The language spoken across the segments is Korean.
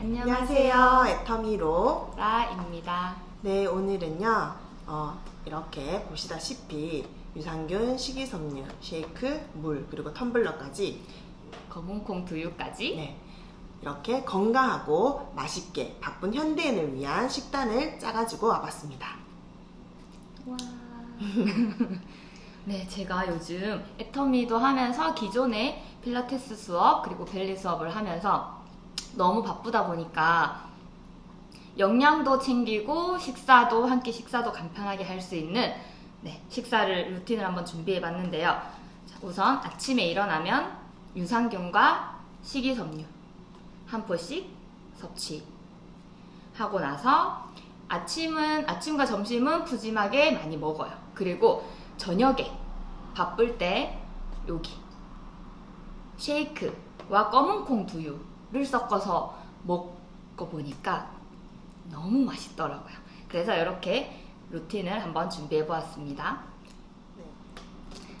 안녕하세요. 애터미로. 라입니다. 네, 오늘은요, 어, 이렇게 보시다시피 유산균, 식이섬유, 쉐이크, 물, 그리고 텀블러까지 검은콩 두유까지 네, 이렇게 건강하고 맛있게 바쁜 현대인을 위한 식단을 짜가지고 와봤습니다. 와. 네, 제가 요즘 애터미도 하면서 기존에 필라테스 수업 그리고 벨리 수업을 하면서 너무 바쁘다 보니까 영양도 챙기고 식사도 한 끼 식사도 간편하게 할 수 있는 네, 식사를 루틴을 한번 준비해 봤는데요. 자, 우선 아침에 일어나면 유산균과 식이섬유 한 포씩 섭취하고 나서 아침은 아침과 점심은 푸짐하게 많이 먹어요. 그리고 저녁에 바쁠 때 여기 쉐이크와 검은콩 두유 를 섞어서 먹고 보니까 너무 맛있더라고요. 그래서 이렇게 루틴을 한번 준비해 보았습니다.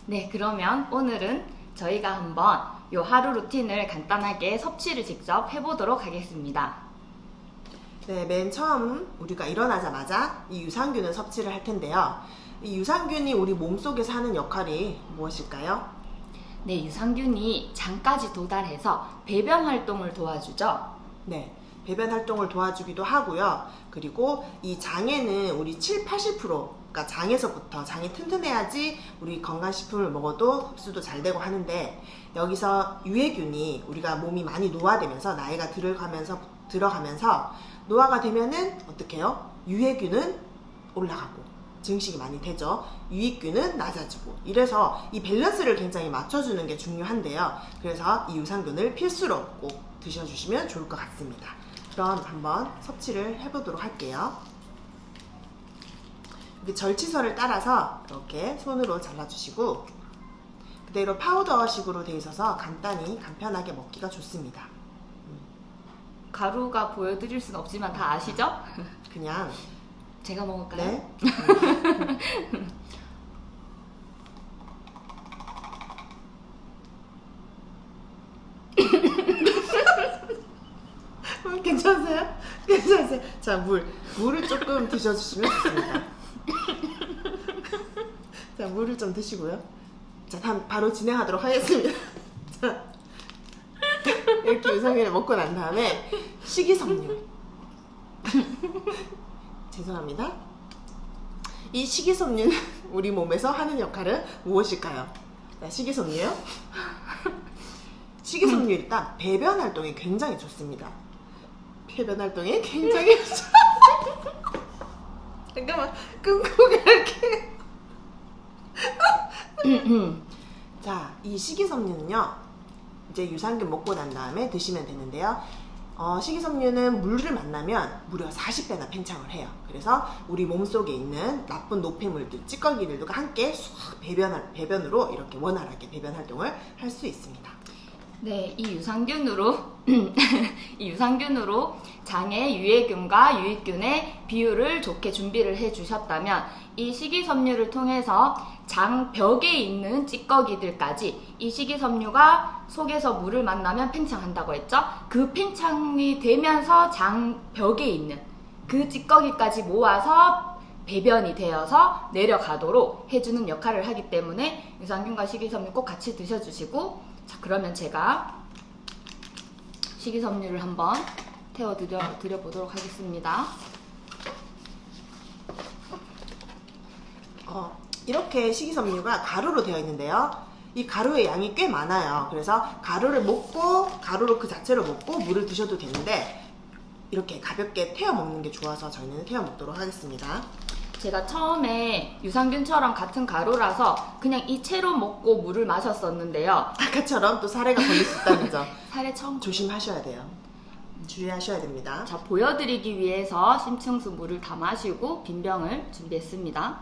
네, 그러면 오늘은 저희가 한번 요 하루 루틴을 간단하게 섭취를 직접 해보도록 하겠습니다. 네, 맨 처음 우리가 일어나자마자 이 유산균을 섭취를 할 텐데요. 이 유산균이 우리 몸속에서 하는 역할이 무엇일까요? 네, 유산균이 장까지 도달해서 배변 활동을 도와주죠. 네, 배변 활동을 도와주기도 하고요. 그리고 이 장에는 우리 7, 80%가 장에서부터 장이 튼튼해야지 우리 건강식품을 먹어도 흡수도 잘 되고 하는데 여기서 유해균이 우리가 몸이 많이 노화되면서 나이가 들어가면서 들어가면서 노화가 되면은 어떻게 해요? 유해균은 올라가고 증식이 많이 되죠. 유익균은 낮아지고 이래서 이 밸런스를 굉장히 맞춰주는 게 중요한데요. 그래서 이 유산균을 필수로 꼭 드셔주시면 좋을 것 같습니다. 그럼 한번 섭취를 해보도록 할게요. 이렇게 절치선을 따라서 이렇게 손으로 잘라주시고 그대로 파우더식으로 되어 있어서 간단히 간편하게 먹기가 좋습니다. 가루가 보여드릴 순 없지만 다 아시죠? 그냥 제가 먹을까요? 네. 음, 괜찮으세요? 괜찮으세요? 자, 물. 물을 조금 드셔주시면 좋습니다. 자, 물을 좀 드시고요. 자, 다음 바로 진행하도록 하겠습니다. 자, 이렇게 유성이를 먹고 난 다음에 식이섬유. 죄송합니다. 이 식이섬유는 우리 몸에서 하는 역할은 무엇일까요? 자, 식이섬유요? 식이섬유 일단 배변 활동에 굉장히 좋습니다. 배변 활동에 굉장히 좋- 잠깐만 끊고 갈게. 자, 이 식이섬유는요. 이제 유산균 먹고 난 다음에 드시면 되는데요. 어, 식이섬유는 물을 만나면 무려 40배나 팽창을 해요. 그래서 우리 몸속에 있는 나쁜 노폐물들, 찌꺼기들과 함께 쑥 배변, 배변으로 이렇게 원활하게 배변 활동을 할 수 있습니다. 네, 이 유산균으로 이 유산균으로 장의 유해균과 유익균의 비율을 좋게 준비를 해 주셨다면 이 식이섬유를 통해서 장 벽에 있는 찌꺼기들까지 이 식이섬유가 속에서 물을 만나면 팽창한다고 했죠? 그 팽창이 되면서 장 벽에 있는 그 찌꺼기까지 모아서 배변이 되어서 내려가도록 해주는 역할을 하기 때문에 유산균과 식이섬유 꼭 같이 드셔주시고 자 그러면 제가 식이섬유를 한번 태워 드려, 드려 보도록 하겠습니다. 어, 이렇게 식이섬유가 가루로 되어 있는데요. 이 가루의 양이 꽤 많아요. 그래서 가루를 먹고 가루로 그 자체로 먹고 물을 드셔도 되는데 이렇게 가볍게 태워 먹는 게 좋아서 저희는 태워 먹도록 하겠습니다. 제가 처음에 유산균처럼 같은 가루라서 그냥 이 채로 먹고 물을 마셨었는데요. 아까처럼 또 사례가 걸릴 수 있다는 점 살에 처음 조심하셔야 돼요. 주의하셔야 됩니다. 자 보여드리기 위해서 심층수 물을 다 마시고 빈병을 준비했습니다.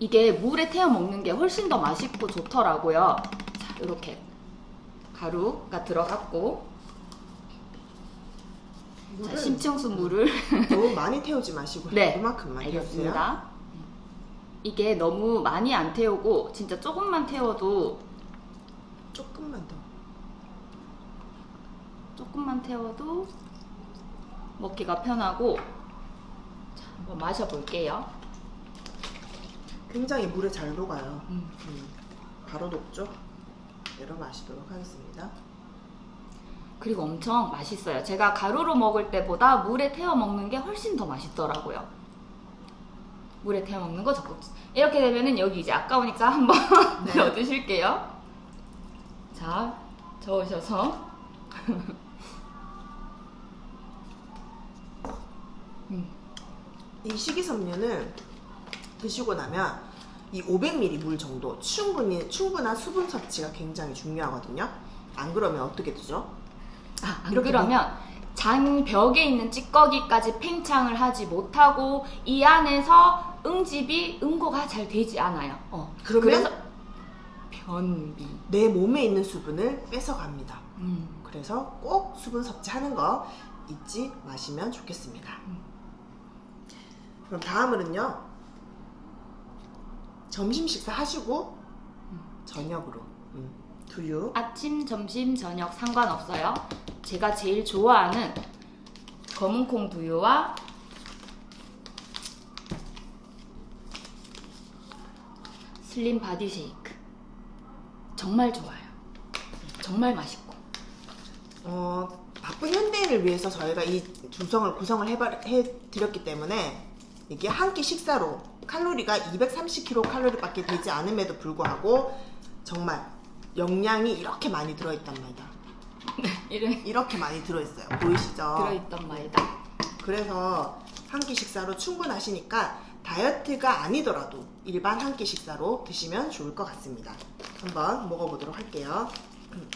이게 물에 태워 먹는 게 훨씬 더 맛있고 좋더라고요. 자 이렇게 가루가 들어갔고 자, 물은 심층수 물을 너무 많이 태우지 마시고 네, 이만큼만 태우세요. 알겠습니다. 이게 너무 많이 안 태우고 진짜 조금만 태워도 조금만 더. 조금만 태워도 먹기가 편하고 자, 한번 마셔볼게요. 굉장히 물에 잘 녹아요. 음. 음, 바로 녹죠? 내려 마시도록 하겠습니다. 그리고 엄청 맛있어요. 제가 가루로 먹을 때보다 물에 태워 먹는 게 훨씬 더 맛있더라고요. 물에 태워 먹는 거 적극. 이렇게 되면은 여기 이제 아까우니까 한번 네. 넣어 주실게요. 자, 저으셔서. 음, 이 식이섬유는 드시고 나면 이 500ml 물 정도 충분히 충분한 수분 섭취가 굉장히 중요하거든요. 안 그러면 어떻게 되죠? 아, 안 이렇게 그러면 장 벽에 있는 찌꺼기까지 팽창을 하지 못하고 이 안에서 응집이 응고가 잘 되지 않아요. 어, 그러면 그래서 변비. 내 몸에 있는 수분을 뺏어갑니다. 음. 그래서 꼭 수분 섭취하는 거 잊지 마시면 좋겠습니다. 음. 그럼 다음으로는요. 점심 식사 하시고 저녁으로 음, 두유 아침, 점심, 저녁 상관없어요. 제가 제일 좋아하는 검은콩 두유와 슬림 바디 쉐이크. 정말 좋아요. 정말 맛있고. 어, 바쁜 현대인을 위해서 저희가 이 구성을 구성을 해봐- 해드렸기 때문에 이게 한 끼 식사로 칼로리가 230kcal 밖에 되지 않음에도 불구하고 정말 영양이 이렇게 많이 들어있단 말이다. 이런 이렇게 많이 들어있어요. 보이시죠? 들어있단 말이다. 그래서 한 끼 식사로 충분하시니까 다이어트가 아니더라도 일반 한 끼 식사로 드시면 좋을 것 같습니다. 한번 먹어보도록 할게요. 음.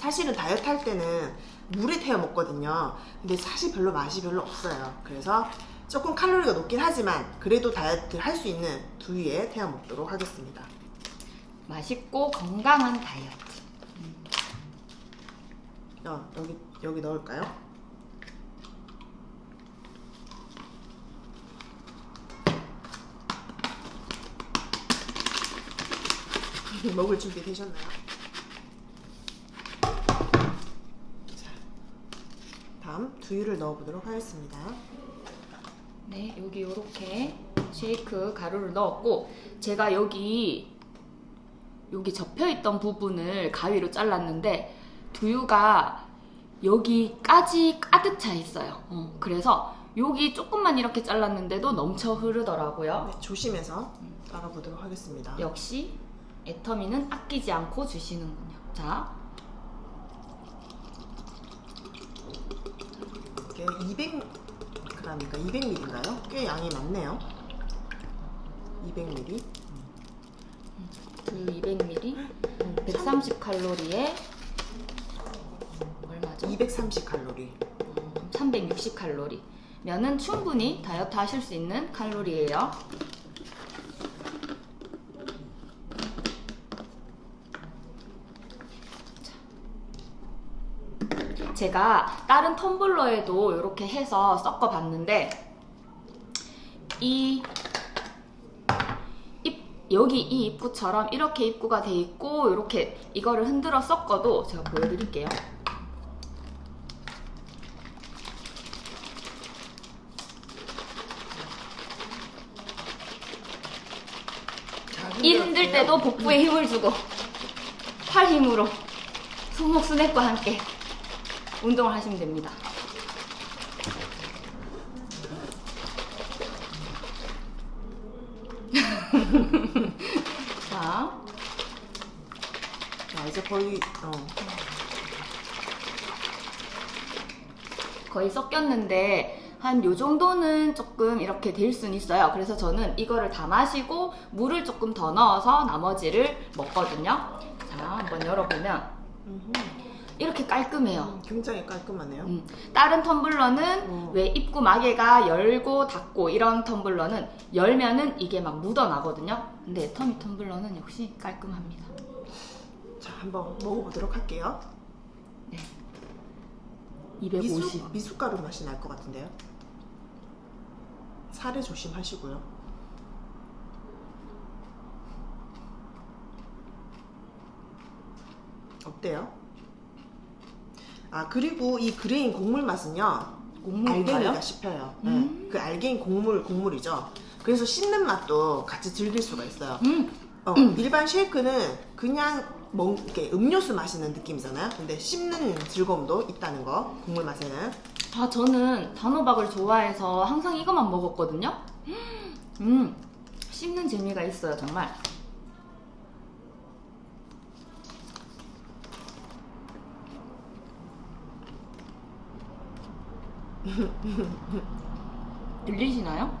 사실은 다이어트 할 때는 물에 태워 먹거든요. 근데 사실 별로 맛이 별로 없어요. 그래서 조금 칼로리가 높긴 하지만 그래도 다이어트 할 수 있는 두유에 태워 먹도록 하겠습니다. 맛있고 건강한 다이어트. 어, 여기 여기 넣을까요? 먹을 준비 되셨나요? 자, 다음 두유를 넣어보도록 하겠습니다. 네, 여기 이렇게 쉐이크 가루를 넣었고 제가 여기 여기 접혀 있던 부분을 가위로 잘랐는데 두유가 여기까지 가득 차 있어요. 어, 그래서 여기 조금만 이렇게 잘랐는데도 넘쳐 흐르더라고요. 네, 조심해서 따라보도록 하겠습니다. 역시 애터미는 아끼지 않고 주시는군요. 자, 이게 200g이니까 200ml인가요? 꽤 양이 많네요. 200ml. 두유 200ml, 음, 130 칼로리에 얼마죠? 230칼로리. 360칼로리. 면은 충분히 다이어트 하실 수 있는 칼로리예요. 자. 제가 다른 텀블러에도 이렇게 해서 섞어 봤는데 이 입, 여기 이 입구처럼 이렇게 입구가 돼 있고 이렇게 이거를 흔들어 섞어도 제가 보여드릴게요. 힘들 때도 복부에 힘을 주고 팔 힘으로 손목 스냅과 함께 운동을 하시면 됩니다. 자, 자, 이제 거의 어, 거의 섞였는데 한 요 정도는 조금 이렇게 될 수는 있어요. 그래서 저는 이거를 다 마시고 물을 조금 더 넣어서 나머지를 먹거든요. 자, 한번 열어보면. 이렇게 깔끔해요. 음, 굉장히 깔끔하네요. 음, 다른 텀블러는 음. 왜 입구 마개가 열고 닫고 이런 텀블러는 열면은 이게 막 묻어나거든요. 근데 애터미 텀블러는 역시 깔끔합니다. 자, 한번 먹어보도록 할게요. 250. 미숫, 미숫가루 맛이 날 것 같은데요. 살에 조심하시고요. 어때요? 아 그리고 이 그레인 곡물 맛은요 알갱이가? 씹혀요. 음. 네. 그 알갱이 곡물 곡물이죠. 그래서 씹는 맛도 같이 즐길 수가 있어요. 음, 어, 일반 쉐이크는 그냥 먹, 이렇게 음료수 마시는 느낌이잖아요. 근데 씹는 즐거움도 있다는 거 곡물 맛에는. 아 저는 단호박을 좋아해서 항상 이것만 먹었거든요. 음, 씹는 재미가 있어요 정말. 들리시나요?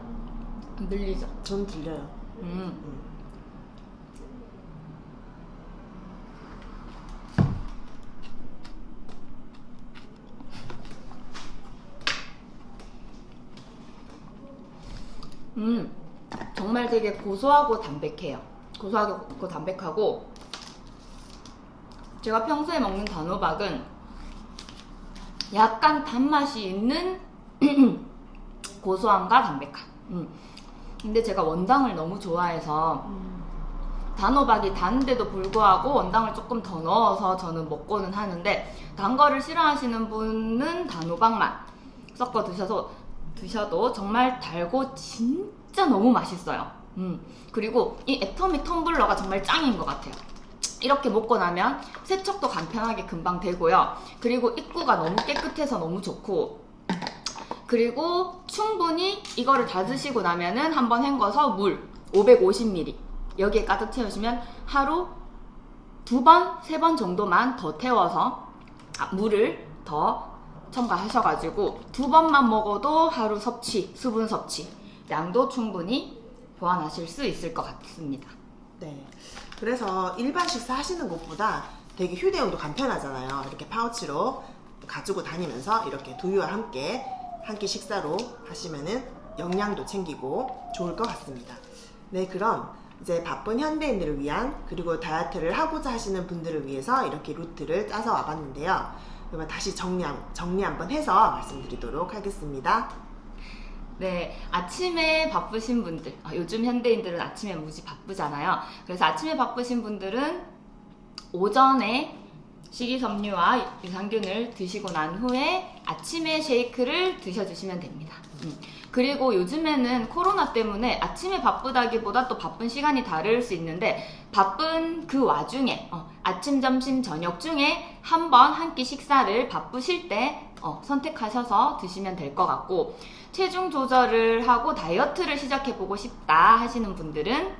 안 들리죠? 전 들려요. 음. 음, 정말 되게 고소하고 담백해요. 고소하고 담백하고 제가 평소에 먹는 단호박은 약간 단맛이 있는 고소함과 담백함. 음. 근데 제가 원당을 너무 좋아해서 단호박이 단데도 불구하고 원당을 조금 더 넣어서 저는 먹고는 하는데 단 거를 싫어하시는 분은 단호박만 섞어 드셔도 드셔도 정말 달고 진짜 너무 맛있어요. 음 그리고 이 애터미 텀블러가 정말 짱인 것 같아요. 이렇게 먹고 나면 세척도 간편하게 금방 되고요. 그리고 입구가 너무 깨끗해서 너무 좋고 그리고 충분히 이거를 다 드시고 나면은 한번 헹궈서 물 550ml 여기에 가득 채우시면 하루 두 번, 세 번 정도만 더 태워서 아, 물을 더 첨가하셔가지고 두 번만 먹어도 하루 섭취, 수분 섭취 양도 충분히 보완하실 수 있을 것 같습니다. 네. 그래서 일반 식사 하시는 것보다 되게 휴대용도 간편하잖아요. 이렇게 파우치로 가지고 다니면서 이렇게 두유와 함께 한 끼 식사로 하시면은 영양도 챙기고 좋을 것 같습니다. 네, 그럼 이제 바쁜 현대인들을 위한 그리고 다이어트를 하고자 하시는 분들을 위해서 이렇게 루트를 짜서 와봤는데요. 그러면 다시 정리, 한- 정리 한번 해서 말씀드리도록 하겠습니다. 네, 아침에 바쁘신 분들, 아, 요즘 현대인들은 아침에 무지 바쁘잖아요. 그래서 아침에 바쁘신 분들은 오전에 식이섬유와 유산균을 드시고 난 후에 아침에 쉐이크를 드셔주시면 됩니다. 음. 그리고 요즘에는 코로나 때문에 아침에 바쁘다기보다 또 바쁜 시간이 다를 수 있는데 바쁜 그 와중에 어, 아침, 점심, 저녁 중에 한 번 한 끼 식사를 바쁘실 때 어, 선택하셔서 드시면 될 것 같고 체중 조절을 하고 다이어트를 시작해보고 싶다 하시는 분들은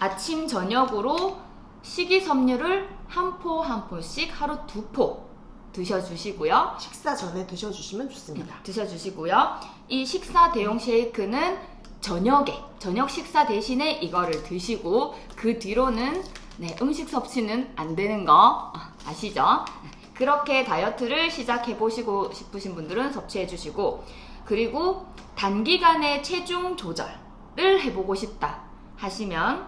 아침, 저녁으로 식이섬유를 한 포 한 포씩 하루 두 포 드셔주시고요. 식사 전에 드셔주시면 좋습니다. 드셔주시고요. 이 식사 대용 쉐이크는 저녁에 저녁 식사 대신에 이거를 드시고 그 뒤로는 네, 음식 섭취는 안 되는 거 아시죠? 그렇게 다이어트를 시작해 보시고 싶으신 분들은 섭취해 주시고 그리고 단기간에 체중 조절을 해보고 싶다 하시면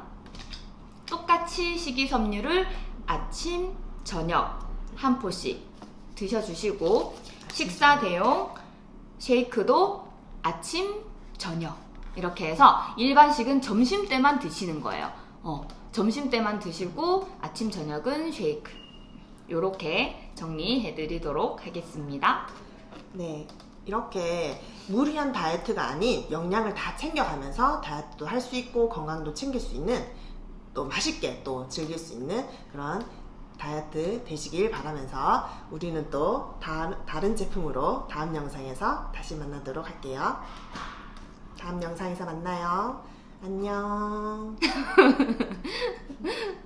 똑같이 식이섬유를 아침, 저녁 한 포씩 드셔주시고 식사 대용 쉐이크도 아침, 저녁 이렇게 해서 일반식은 점심 때만 드시는 거예요. 어, 점심 때만 드시고 아침, 저녁은 쉐이크. 요렇게 정리해 드리도록 하겠습니다. 네. 이렇게 무리한 다이어트가 아닌 영양을 다 챙겨가면서 다이어트도 할 수 있고 건강도 챙길 수 있는 또 맛있게 또 즐길 수 있는 그런 다이어트 되시길 바라면서 우리는 또 다음, 다른 제품으로 다음 영상에서 다시 만나도록 할게요. 다음 영상에서 만나요. 안녕.